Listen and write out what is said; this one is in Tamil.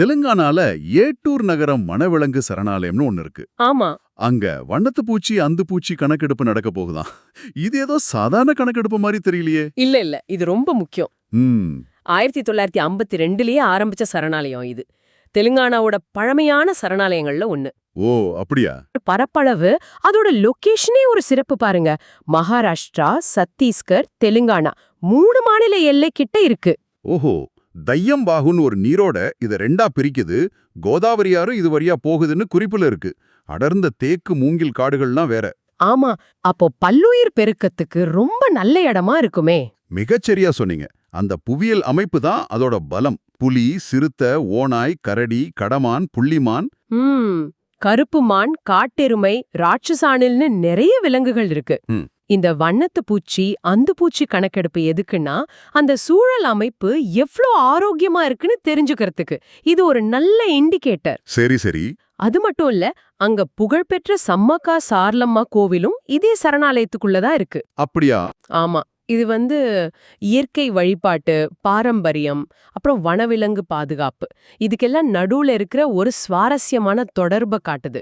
தெலுங்கானால ஏட்டூர் நகரம் வனவிலங்கு சரணாலயம்னு ஒன்னு இருக்கு. ஆமா. அங்க வண்ணத்து பூச்சி அந்து பூச்சி கணக்கெடுப்பு நடக்க போகுதாம் இது ஏதோ சாதாரண கணக்கெடுப்பு மாதிரி தெரியலையே. இல்ல இல்ல. இது ரொம்ப முக்கியம். ஆயிரத்தி தொள்ளாயிரத்தி ஐம்பத்தி ரெண்டுலயே ஆரம்பிச்ச சரணாலயம் இது. தெலுங்கானாவோட பழமையான சரணாலயங்கள்ல ஒண்ணு. ஓ அப்படியா? பரப்பளவு அதோட லொகேஷனே ஒரு சிறப்பு பாருங்க. மகாராஷ்டிரா சத்தீஸ்கர் தெலுங்கானா. மூணு மாநில எல்லை கிட்ட இருக்கு. ஓஹோ. தையம்பாகுன்னு ஒரு நீரோட இத ரெண்டா பிரிக்குது. கோதாவரி ஆறு இது வழியா போகுதுன்னு குறிப்புல இருக்கு. அடர்ந்த தேக்கு மூங்கில் காடுகள்லாம் வேற. ஆமா அப்போ பல்லுயிர் பெருக்கத்துக்கு ரொம்ப நல்ல இடமா இருக்குமே. மிகச்சரியா சொன்னீங்க. அந்த புவியியல் அமைப்பு தான் அதோட பலம். புலி சிறுத்தை ஓநாய் கரடி கடமான் புள்ளிமான். கருப்பு மான் காட்டெருமை ராட்சசானில்னு நிறைய விலங்குகள் இருக்கு. இந்த வண்ணத்து பூச்சி அந்து பூச்சி கணக்கெடுப்பு எதுக்குன்னா அந்த சூழல் அமைப்பு எவ்ளோ ஆரோக்கியமா இருக்குன்னு தெரிஞ்சுக்கிறதுக்கு. இது ஒரு நல்ல இண்டிகேட்டர். சரி சரி. அது மட்டும் இல்ல அங்க புகழ்பெற்ற சம்மக்கா சார்லம்மா கோவிலும் இதே சரணாலயத்துக்குள்ளதான் இருக்கு. அப்படியா? ஆமா. இது வந்து இயற்கை வழிபாட்டு பாரம்பரியம் அப்புறம் வனவிலங்கு பாதுகாப்பு. இதுக்கெல்லாம் நடுவுல இருக்கிற ஒரு சுவாரஸ்யமான தொடர்பை காட்டுது.